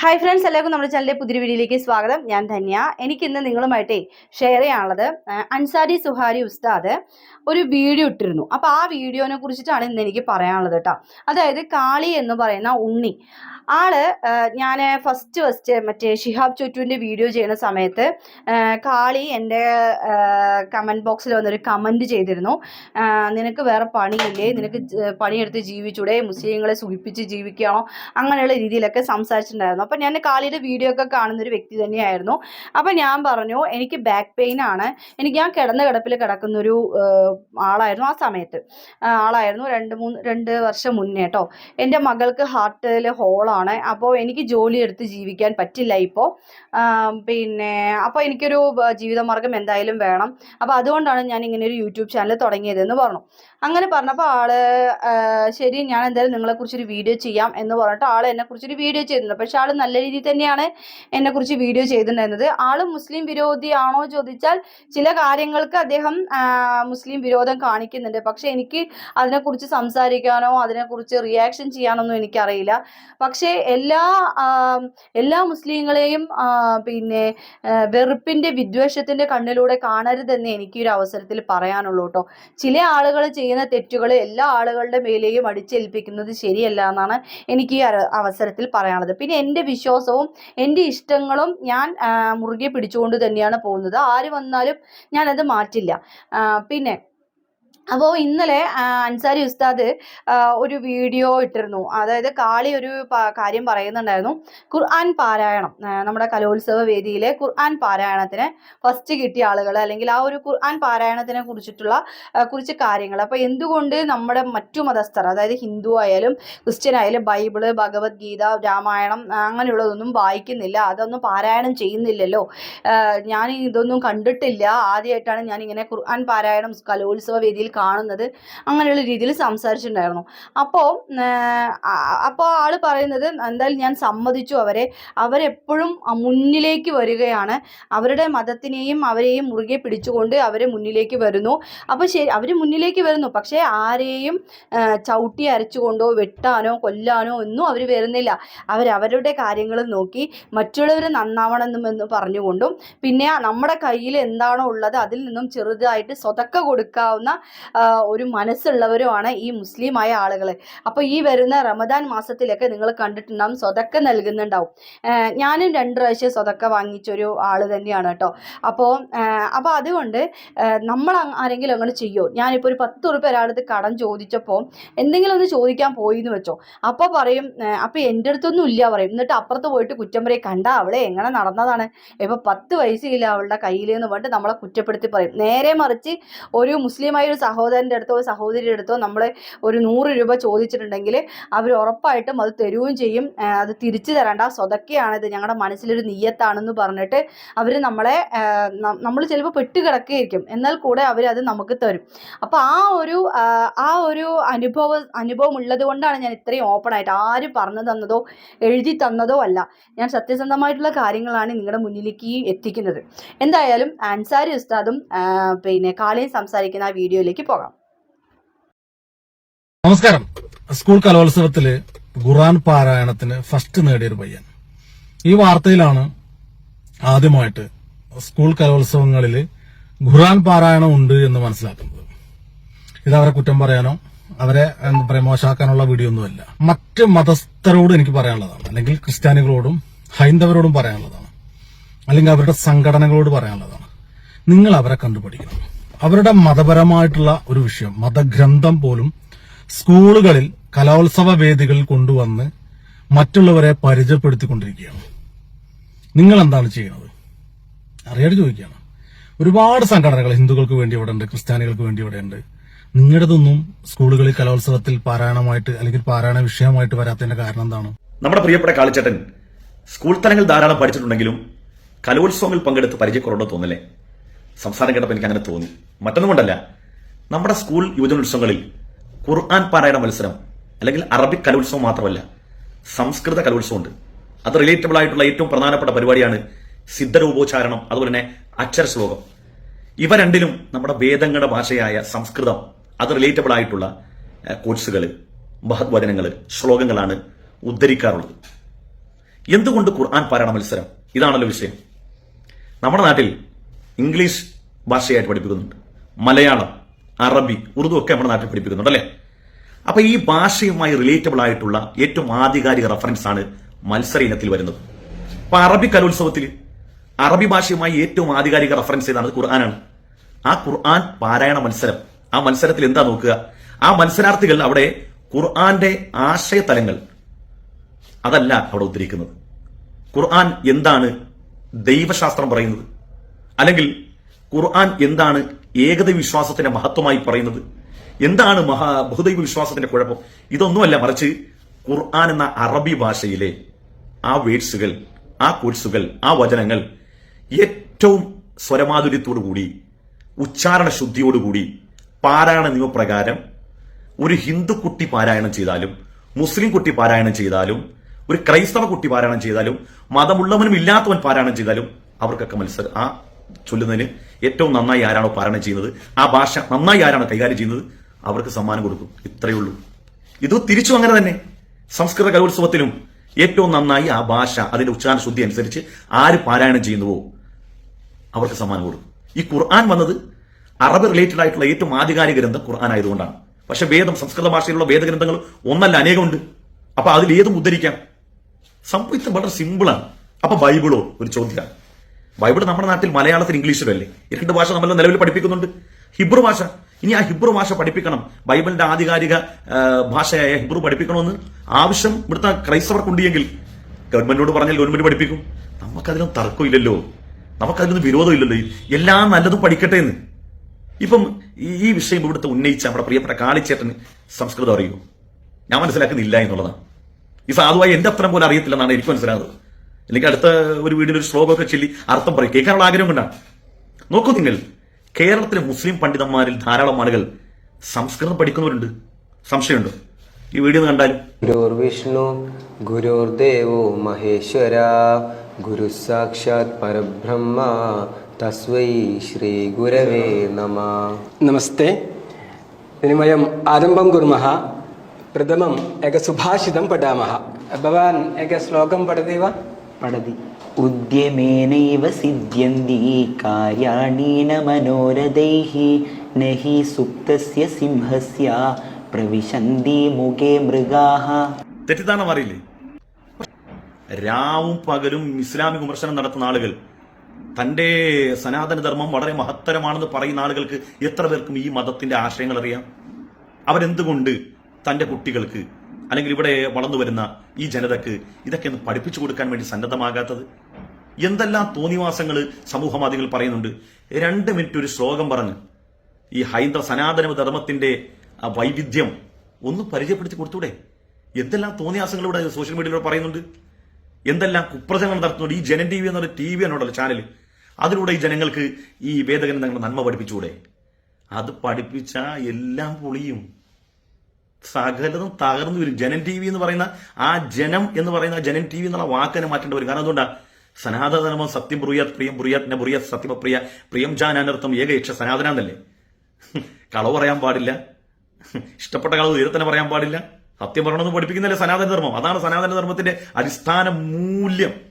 Hi friends എല്ലാവർക്കും നമ്മുടെ ചാനലിലെ പുതിയ വീഡിയോയിലേക്ക് സ്വാഗതം. ഞാൻ ധന്യ. എനിക്കിന്ന് നിങ്ങളുമായിട്ടേ ഷെയർ ചെയ്യാനുള്ളത് അൻസാരി സുഹാരി ഉസ്താദ് ഒരു വീഡിയോ ഇട്ടിരുന്നു. അപ്പോൾ ആ വീഡിയോനെ കുറിച്ചിട്ടാണ് ഇന്ന് എനിക്ക് പറയാനുള്ളത് കേട്ടോ. അതായത് കാളി എന്ന് പറയുന്ന ഉണ്ണി. ആൾ ഞാൻ ഫസ്റ്റ് ഫസ്റ്റ് മറ്റേ ഷിഹാബ് ചുറ്റുവിന്റെ വീഡിയോ ചെയ്യുന്ന സമയത്ത് കാളി എന്റെ കമന്റ് ബോക്സിൽ വന്നൊരു കമന്റ് ചെയ്തിരുന്നു. നിനക്ക് വേറെ പണിയില്ലേ? നിനക്ക് പണിയെടുത്ത് ജീവിച്ചൂടെ? മുസ്ലിങ്ങളെ സുഖിപ്പിച്ച് ജീവിക്കുകയാണോ അങ്ങനെയുള്ള രീതിയിലൊക്കെ സംസാരിച്ചിട്ടുണ്ടായിരുന്നു. അപ്പം ഞാൻ കാളിയുടെ വീഡിയോ ഒക്കെ കാണുന്ന ഒരു വ്യക്തി തന്നെയായിരുന്നു. അപ്പം ഞാൻ പറഞ്ഞു എനിക്ക് ബാക്ക് പെയിൻ ആണ്. എനിക്ക് ഞാൻ കിടന്ന കിടപ്പിൽ കിടക്കുന്നൊരു ആളായിരുന്നു ആ സമയത്ത്. ആളായിരുന്നു രണ്ട് മൂന്ന് രണ്ട് വർഷം മുന്നേ കേട്ടോ എന്റെ മകൾക്ക് ഹാർട്ടിൽ ഹോളാണ് അപ്പോൾ എനിക്ക് ജോലി എടുത്ത് ജീവിക്കാൻ പറ്റില്ല ഇപ്പോൾ പിന്നെ അപ്പോൾ എനിക്കൊരു ജീവിതമാർഗം എന്തായാലും വേണം. അപ്പോൾ അതുകൊണ്ടാണ് ഞാൻ ഇങ്ങനെ ഒരു യൂട്യൂബ് ചാനൽ തുടങ്ങിയതെന്ന് പറഞ്ഞു. അങ്ങനെ പറഞ്ഞപ്പോൾ ആൾ ശരി ഞാൻ എന്തായാലും നിങ്ങളെക്കുറിച്ചൊരു വീഡിയോ ചെയ്യാം എന്ന് പറഞ്ഞിട്ട് ആൾ എന്നെക്കുറിച്ചൊരു വീഡിയോ ചെയ്തിട്ടുണ്ട്. പക്ഷെ ആൾ നല്ല രീതിയിൽ തന്നെയാണ് എന്നെക്കുറിച്ച് വീഡിയോ ചെയ്തിട്ടുണ്ടായിരുന്നത്. ആൾ മുസ്ലിം വിരോധിയാണോ ചോദിച്ചാൽ ചില കാര്യങ്ങൾക്ക് അദ്ദേഹം മുസ്ലിം വിരോധം കാണിക്കുന്നുണ്ട്. പക്ഷെ എനിക്ക് അതിനെക്കുറിച്ച് സംസാരിക്കാനോ അതിനെക്കുറിച്ച് റിയാക്ഷൻ ചെയ്യാനൊന്നും എനിക്കറിയില്ല. പക്ഷേ എല്ലാ എല്ലാ മുസ്ലിങ്ങളെയും പിന്നെ വെറുപ്പിന്റെ വിദ്വേഷത്തിന്റെ കണ്ണിലൂടെ കാണരുതെന്ന് എനിക്ക് ഒരു അവസരത്തിൽ പറയാനുള്ളൂ കേട്ടോ. ചില ആളുകൾ ചെയ്യുന്ന തെറ്റുകൾ എല്ലാ ആളുകളുടെ മേലെയും അടിച്ചേൽപ്പിക്കുന്നത് ശരിയല്ല എന്നാണ് എനിക്ക് ഈ അവസരത്തിൽ പറയാനുള്ളത്. പിന്നെ എന്റെ വിശ്വാസവും എന്റെ ഇഷ്ടങ്ങളും ഞാൻ മുറുകെ പിടിച്ചുകൊണ്ട് തന്നെയാണ് പോകുന്നത്. ആര് വന്നാലും ഞാനത് മാറ്റില്ല. പിന്നെ അപ്പോൾ ഇന്നലെ അൻസാരി ഉസ്താദ് ഒരു വീഡിയോ ഇട്ടിരുന്നു. അതായത് കാളി ഒരു കാര്യം പറയുന്നുണ്ടായിരുന്നു. ഖുർആൻ പാരായണം നമ്മുടെ കലോത്സവ വേദിയിലെ ഖുർആൻ പാരായണത്തിന് ഫസ്റ്റ് കിട്ടിയ ആളുകൾ അല്ലെങ്കിൽ ആ ഒരു ഖുർആൻ പാരായണത്തിനെ കുറിച്ചിട്ടുള്ള കുറിച്ച് കാര്യങ്ങൾ. അപ്പോൾ എന്തുകൊണ്ട് നമ്മുടെ മറ്റു മതസ്ഥർ അതായത് ഹിന്ദു ആയാലും ക്രിസ്ത്യൻ ആയാലും ബൈബിൾ ഭഗവത്ഗീത രാമായണം അങ്ങനെയുള്ളതൊന്നും വായിക്കുന്നില്ല. അതൊന്നും പാരായണം ചെയ്യുന്നില്ലല്ലോ. ഞാൻ ഇതൊന്നും കണ്ടിട്ടില്ല. ആദ്യമായിട്ടാണ് ഞാൻ ഇങ്ങനെ ഖുർആൻ പാരായണം കലോത്സവ വേദിയിൽ കാണുന്നത് അങ്ങനെയുള്ള രീതിയിൽ സംസാരിച്ചിട്ടുണ്ടായിരുന്നു. അപ്പോൾ അപ്പോൾ ആൾ പറയുന്നത് എന്തായാലും ഞാൻ സമ്മതിച്ചു അവരെ. അവരെപ്പോഴും മുന്നിലേക്ക് വരികയാണ്. അവരുടെ മതത്തിനെയും അവരെയും മുറുകെ പിടിച്ചുകൊണ്ട് അവരെ മുന്നിലേക്ക് വരുന്നു. അപ്പോൾ ശരി അവർ മുന്നിലേക്ക് വരുന്നു. പക്ഷേ ആരെയും ചവിട്ടി അരച്ചുകൊണ്ടോ വെട്ടാനോ കൊല്ലാനോ ഒന്നും അവർ വരുന്നില്ല. അവരവരുടെ കാര്യങ്ങൾ നോക്കി മറ്റുള്ളവർ നന്നാവണമെന്നുമെന്ന് പറഞ്ഞുകൊണ്ടും പിന്നെ നമ്മുടെ കയ്യിൽ എന്താണോ ഉള്ളത് അതിൽ നിന്നും ചെറുതായിട്ട് സ്വതക്ക കൊടുക്കാവുന്ന ഒരു മനസ്സുള്ളവരുമാണ് ഈ മുസ്ലിമായ ആളുകൾ അപ്പോൾ ഈ വരുന്ന റമദാൻ മാസത്തിലൊക്കെ നിങ്ങൾ കണ്ടിട്ടുണ്ടാവും സ്വതക്ക നൽകുന്നുണ്ടാവും. ഞാനും രണ്ട് പ്രാവശ്യം സ്വതക്ക വാങ്ങിച്ചൊരു ആൾ തന്നെയാണ് കേട്ടോ. അപ്പോൾ അപ്പോൾ അതുകൊണ്ട് നമ്മൾ ആരെങ്കിലും അങ്ങനെ ചെയ്യുമോ ഞാനിപ്പോൾ ഒരു പത്ത് റുപ്യ ഒരാളടുത്ത് കടം ചോദിച്ചപ്പോൾ എന്തെങ്കിലും ഒന്ന് ചോദിക്കാൻ പോയി എന്ന് വെച്ചോ. അപ്പോൾ പറയും അപ്പോൾ എന്റെ അടുത്തൊന്നും ഇല്ല പറയും. എന്നിട്ട് അപ്പുറത്ത് പോയിട്ട് കുറ്റം പറയും കണ്ട അവളെ എങ്ങനെ നടന്നതാണ്? ഇപ്പോൾ പത്ത് പൈസയില്ല അവളുടെ കയ്യിൽ എന്ന് പറഞ്ഞിട്ട് നമ്മളെ കുറ്റപ്പെടുത്തി പറയും. നേരെ മറിച്ച് ഒരു മുസ്ലിമായ ഒരു സഹോദരന്റെ അടുത്തോ സഹോദരിയുടെ അടുത്തോ നമ്മൾ ഒരു നൂറ് രൂപ ചോദിച്ചിട്ടുണ്ടെങ്കിൽ അവർ ഉറപ്പായിട്ടും അത് തരുകയും ചെയ്യും. അത് തിരിച്ചു തരേണ്ട. സ്വതക്കെയാണിത് ഞങ്ങളുടെ മനസ്സിലൊരു നീയത്താണെന്ന് പറഞ്ഞിട്ട് അവർ നമ്മളെ നമ്മൾ ചിലപ്പോൾ പെട്ടുകിടക്കുകയായിരിക്കും. എന്നാൽ കൂടെ അവർ അത് നമുക്ക് തരും. അപ്പോൾ ആ ഒരു ആ, ഒരു അനുഭവ അനുഭവം ഉള്ളത് കൊണ്ടാണ് ഞാൻ ഇത്രയും ഓപ്പൺ ആയിട്ട് ആര് പറഞ്ഞു തന്നതോ എഴുതി തന്നതോ അല്ല. ഞാൻ സത്യസന്ധമായിട്ടുള്ള കാര്യങ്ങളാണ് നിങ്ങളുടെ മുന്നിലേക്ക് എത്തിക്കുന്നത്. എന്തായാലും അൻസാരി ഉസ്താദും പിന്നെ കാളിയും സംസാരിക്കുന്ന ആ വീഡിയോയിലേക്ക് പോകാം. നമസ്കാരം. സ്കൂൾ കലോത്സവത്തിൽ ഖുറാൻ പാരായണത്തിന് ഫസ്റ്റ് നേടിയൊരു പയ്യൻ. ഈ വാർത്തയിലാണ് ആദ്യമായിട്ട് സ്കൂൾ കലോത്സവങ്ങളിൽ ഖുറാൻ പാരായണം ഉണ്ട് എന്ന് മനസ്സിലാക്കുന്നത്. ഇത് അവരെ കുറ്റം പറയാനോ അവരെ എന്താ പറയാ മോശമാക്കാനുള്ള വീഡിയോ ഒന്നുമല്ല മറ്റ് മതസ്ഥരോട് എനിക്ക് പറയാനുള്ളതാണ്. അല്ലെങ്കിൽ ക്രിസ്ത്യാനികളോടും ഹൈന്ദവരോടും പറയാനുള്ളതാണ്. അല്ലെങ്കിൽ അവരുടെ സംഘടനകളോട് പറയാനുള്ളതാണ്. നിങ്ങൾ അവരെ കണ്ടുപിടിക്കണം അവരുടെ മതപരമായിട്ടുള്ള ഒരു വിഷയം മതഗ്രന്ഥം പോലും സ്കൂളുകളിൽ കലോത്സവ വേദികളിൽ കൊണ്ടുവന്ന് മറ്റുള്ളവരെ പരിചയപ്പെടുത്തിക്കൊണ്ടിരിക്കുകയാണ്. നിങ്ങൾ എന്താണ് ചെയ്യുന്നത്? അറിയാതെ ചോദിക്കുകയാണ്. ഒരുപാട് സംഘടനകൾ ഹിന്ദുക്കൾക്ക് വേണ്ടി ഇവിടെ ഉണ്ട് ക്രിസ്ത്യാനികൾക്ക് വേണ്ടി ഇവിടെ ഉണ്ട് നിങ്ങളുടെതൊന്നും സ്കൂളുകളിൽ കലോത്സവത്തിൽ പാരായണമായിട്ട് അല്ലെങ്കിൽ പാരായണ വിഷയമായിട്ട് വരാത്തതിന്റെ കാരണം എന്താണ്? നമ്മുടെ പ്രിയപ്പെട്ട കാളിച്ചേട്ടൻ സ്കൂൾ തലങ്ങൾ ധാരാളം പഠിച്ചിട്ടുണ്ടെങ്കിലും കലോത്സവങ്ങളിൽ പങ്കെടുത്ത് പരിചയക്കുറവുണ്ടോ തോന്നല്ലേ സംസാരം കേട്ടപ്പോൾ എനിക്ക് അങ്ങനെ തോന്നി. മറ്റൊന്നും കൊണ്ടല്ല. നമ്മുടെ സ്കൂൾ യുവജനോത്സവങ്ങളിൽ ഖുർആൻ പാരായണ മത്സരം അല്ലെങ്കിൽ അറബിക് കലോത്സവം മാത്രമല്ല സംസ്കൃത കലോത്സവമുണ്ട്. അത് റിലേറ്റബിൾ ആയിട്ടുള്ള ഏറ്റവും പ്രധാനപ്പെട്ട പരിപാടിയാണ് സിദ്ധരൂപോച്ചാരണം അതുപോലെ തന്നെ അക്ഷര ശ്ലോകം. ഇവ രണ്ടിലും നമ്മുടെ വേദങ്ങളുടെ ഭാഷയായ സംസ്കൃതം അത് റിലേറ്റബിൾ ആയിട്ടുള്ള കോഴ്സുകൾ മഹത് വചനങ്ങൾ ശ്ലോകങ്ങളാണ് ഉദ്ധരിക്കാറുള്ളത്. എന്തുകൊണ്ട് ഖുർആൻ പാരായണ മത്സരം? ഇതാണല്ലോ വിഷയം. നമ്മുടെ നാട്ടിൽ ഇംഗ്ലീഷ് ഭാഷയായിട്ട് പഠിപ്പിക്കുന്നുണ്ട്. മലയാളം അറബി ഉറുദു ഒക്കെ നമ്മുടെ നാട്ടിൽ പഠിപ്പിക്കുന്നുണ്ട് അല്ലേ? അപ്പൊ ഈ ഭാഷയുമായി റിലേറ്റബിൾ ആയിട്ടുള്ള ഏറ്റവും ആധികാരിക റെഫറൻസ് ആണ് മത്സര ഇനത്തിൽ വരുന്നത്. അപ്പൊ അറബി കലോത്സവത്തിൽ അറബി ഭാഷയുമായി ഏറ്റവും ആധികാരിക റെഫറൻസ് ചെയ്താണ് ഖുർആനാണ്. ആ ഖുർആൻ പാരായണ മത്സരം. ആ മത്സരത്തിൽ എന്താ നോക്കുക? ആ മത്സരാർത്ഥികൾ അവിടെ ഖുർആന്റെ ആശയതലങ്ങൾ. അതല്ല അവിടെ ഉദ്ധരിക്കുന്നത്. ഖുർആൻ എന്താണ് ദൈവശാസ്ത്രം പറയുന്നത്? അല്ലെങ്കിൽ ഖുർആൻ എന്താണ് ഏകദൈവ വിശ്വാസത്തിന്റെ മഹത്വമായി പറയുന്നത്? എന്താണ് മഹാ ബഹുദൈവ വിശ്വാസത്തിന്റെ കുഴപ്പം? ഇതൊന്നുമല്ല മറിച്ച് ഖുർആൻ എന്ന അറബി ഭാഷയിലെ ആ വേഡ്സുകൾ ആ കോഴ്സുകൾ ആ വചനങ്ങൾ ഏറ്റവും സ്വരമാധുര്യത്തോടു കൂടി ഉച്ചാരണ ശുദ്ധിയോടുകൂടി പാരായണ നിയമപ്രകാരം ഒരു ഹിന്ദു കുട്ടി പാരായണം ചെയ്താലും മുസ്ലിം കുട്ടി പാരായണം ചെയ്താലും ഒരു ക്രൈസ്തവ കുട്ടി പാരായണം ചെയ്താലും മതമുള്ളവനും ഇല്ലാത്തവൻ പാരായണം ചെയ്താലും അവർക്കൊക്കെ മത്സരം ആ ചൊല്ലുന്നതിന് ഏറ്റവും നന്നായി ആരാണോ പാരായണം ചെയ്യുന്നത് ആ ഭാഷ നന്നായി ആരാണോ കൈകാര്യം ചെയ്യുന്നത് അവർക്ക് സമ്മാനം കൊടുക്കും. ഇത്രയേ ഉള്ളൂ. ഇത് തിരിച്ചു അങ്ങനെ തന്നെ. സംസ്കൃത കലോത്സവത്തിലും ഏറ്റവും നന്നായി ആ ഭാഷ അതിന്റെ ഉച്ചാരണ ശുദ്ധി അനുസരിച്ച് ആര് പാരായണം ചെയ്യുന്നുവോ അവർക്ക് സമ്മാനം കൊടുക്കും. ഈ ഖുർആൻ വന്നത് അറബ് റിലേറ്റഡ് ആയിട്ടുള്ള ഏറ്റവും ആധികാരിക ഗ്രന്ഥം ഖുർആൻ ആയതുകൊണ്ടാണ്. പക്ഷെ വേദം സംസ്കൃത ഭാഷയിലുള്ള വേദഗ്രന്ഥങ്ങൾ ഒന്നല്ല അനേകമുണ്ട്. അപ്പൊ അതിൽ ഏതും ഉദ്ധരിക്കാം? സംഭവിച്ചത് വളരെ സിമ്പിളാണ് അപ്പൊ ബൈബിളോ ഒരു ചോദ്യമാണ്. ബൈബിൾ നമ്മുടെ നാട്ടിൽ മലയാളത്തിൽ ഇംഗ്ലീഷിലല്ലേ രണ്ട് ഭാഷ നമ്മൾ നിലവിൽ പഠിപ്പിക്കുന്നുണ്ട്. ഹിബ്രു ഭാഷ. ഇനി ആ ഹിബ്രു ഭാഷ പഠിപ്പിക്കണം. ബൈബിളിന്റെ ആധികാരിക ഭാഷയായ ഹിബ്രു പഠിപ്പിക്കണമെന്ന് ആവശ്യം ഇവിടുത്തെ ക്രൈസ്തവർക്കുണ്ടെങ്കിൽ ഗവൺമെന്റിനോട് പറഞ്ഞാൽ ഗവൺമെന്റ് പഠിപ്പിക്കും. നമുക്കതിനൊന്നും തർക്കമില്ലല്ലോ. നമുക്കതിനൊന്നും വിരോധമില്ലല്ലോ. എല്ലാം നല്ലതും പഠിക്കട്ടെ എന്ന്. ഇപ്പം ഈ ഈ വിഷയം ഇവിടുത്തെ ഉന്നയിച്ച നമ്മുടെ പ്രിയപ്പെട്ട കാളിച്ചേട്ടന് സംസ്കൃതം അറിയൂ? ഞാൻ മനസ്സിലാക്കുന്നില്ല എന്നുള്ളതാണ്. ഈ സാധുവായി എന്റെ അത്രം പോലെ അറിയത്തില്ലെന്നാണ് എനിക്ക് മനസ്സിലാകുന്നത്. അല്ലെങ്കിൽ അടുത്ത ഒരു വീടിന്റെ ഒരു ശ്ലോകമൊക്കെ ചൊല്ലി അർത്ഥം പറയും. കേൾക്കാനുള്ള ആഗ്രഹം കൊണ്ടാണ്. നോക്കൂ നിങ്ങൾ. കേരളത്തിലെ മുസ്ലിം പണ്ഡിതന്മാരിൽ ധാരാളം ആളുകൾ സംസ്കൃതം പഠിക്കുന്നവരുണ്ട്. സംശയമുണ്ടോ? ഈ വീഡിയോ കണ്ടാലും. ഗുരുർ വിഷ്ണു ഗുരുർ ദേവോ മഹേശ്വര ഗുരു സാക്ഷാത് പരബ്രഹ്മ തസ്വൈ ശ്രീ ഗുരവേ നമ. നമസ്തേ. ഇനി വയം ആരംഭം കുർമः പ്രഥമം ഏക സുഭാഷിതം പഠാമः ഭവാൻ ഏക ശ്ലോകം പഠതി വാ പടതി. ഉദ്യമേനൈവ സിദ്ധ്യന്തി കാര്യാണീന മനോരഥൈ നഹി സുപ്തസ്യ സിംഹസ്യ പ്രവിശന്തി മുഖേ മൃഗാഹ. തെറ്റിദ്ധാരണ മാറിയില്ലേ? രാവും പകലും ഇസ്ലാമിക വിമർശനം നടത്തുന്ന ആളുകൾ തന്റെ സനാതനധർമ്മം വളരെ മഹത്തരമാണെന്ന് പറയുന്ന ആളുകൾക്ക് എത്ര പേർക്കും ഈ മതത്തിന്റെ ആശയങ്ങൾ അറിയാം? അവരെന്തുകൊണ്ട് തന്റെ കുട്ടികൾക്ക് അല്ലെങ്കിൽ ഇവിടെ വളർന്നു വരുന്ന ഈ ജനതക്ക് ഇതൊക്കെ ഒന്ന് പഠിപ്പിച്ചു കൊടുക്കാൻ വേണ്ടി സന്നദ്ധമാകാത്തത് എന്തെല്ലാം തോന്നിവാസങ്ങൾ സമൂഹ മാധ്യമങ്ങൾ പറയുന്നുണ്ട്? രണ്ട് മിനിറ്റ് ഒരു ശ്ലോകം പറഞ്ഞ് ഈ ഹൈന്ദവ സനാതന ധർമ്മത്തിന്റെ ആ വൈവിധ്യം ഒന്ന് പരിചയപ്പെടുത്തി കൊടുത്തൂടെ? എന്തെല്ലാം തോന്നിയാസങ്ങൾ ഇവിടെ സോഷ്യൽ മീഡിയയിലൂടെ പറയുന്നുണ്ട്? എന്തെല്ലാം കുപ്രചരണം നടത്തുന്നുണ്ട്? ഈ ജനൻ ടി വി എന്നൊരു ടി വി ആണല്ലോ ചാനൽ അതിലൂടെ ഈ ജനങ്ങൾക്ക് ഈ വേദഗ്രന്ഥങ്ങളുടെ നന്മ പഠിപ്പിച്ചുകൂടെ അത് പഠിപ്പിച്ച എല്ലാം പൊളിയും. സകലതും തകർന്നു വരും. ജനൻ ടി വി എന്ന് പറയുന്ന ആ ജനം എന്ന് പറയുന്ന ജനൻ ടി വി എന്നുള്ള വാക്കിനെ മാറ്റേണ്ടി വരും. കാരണം അതുകൊണ്ടാ സനാതനധർമ്മം സത്യം ബ്രുയാത് പ്രിയം ബ്രുയാത് ന ബ്രുയാത് സത്യമപ്രിയ പ്രിയം ജാനാനർത്ഥം ഏകയക്ഷ സനാതനാന്നല്ലേ? കളവ് പറയാൻ പാടില്ല. ഇഷ്ടപ്പെട്ട കളവ് തീരത്തന്നെ തന്നെ പറയാൻ പാടില്ല. സത്യം പറയണമെന്ന് പഠിപ്പിക്കുന്നില്ല സനാതനധർമ്മം? അതാണ് സനാതനധർമ്മത്തിന്റെ അടിസ്ഥാന മൂല്യം.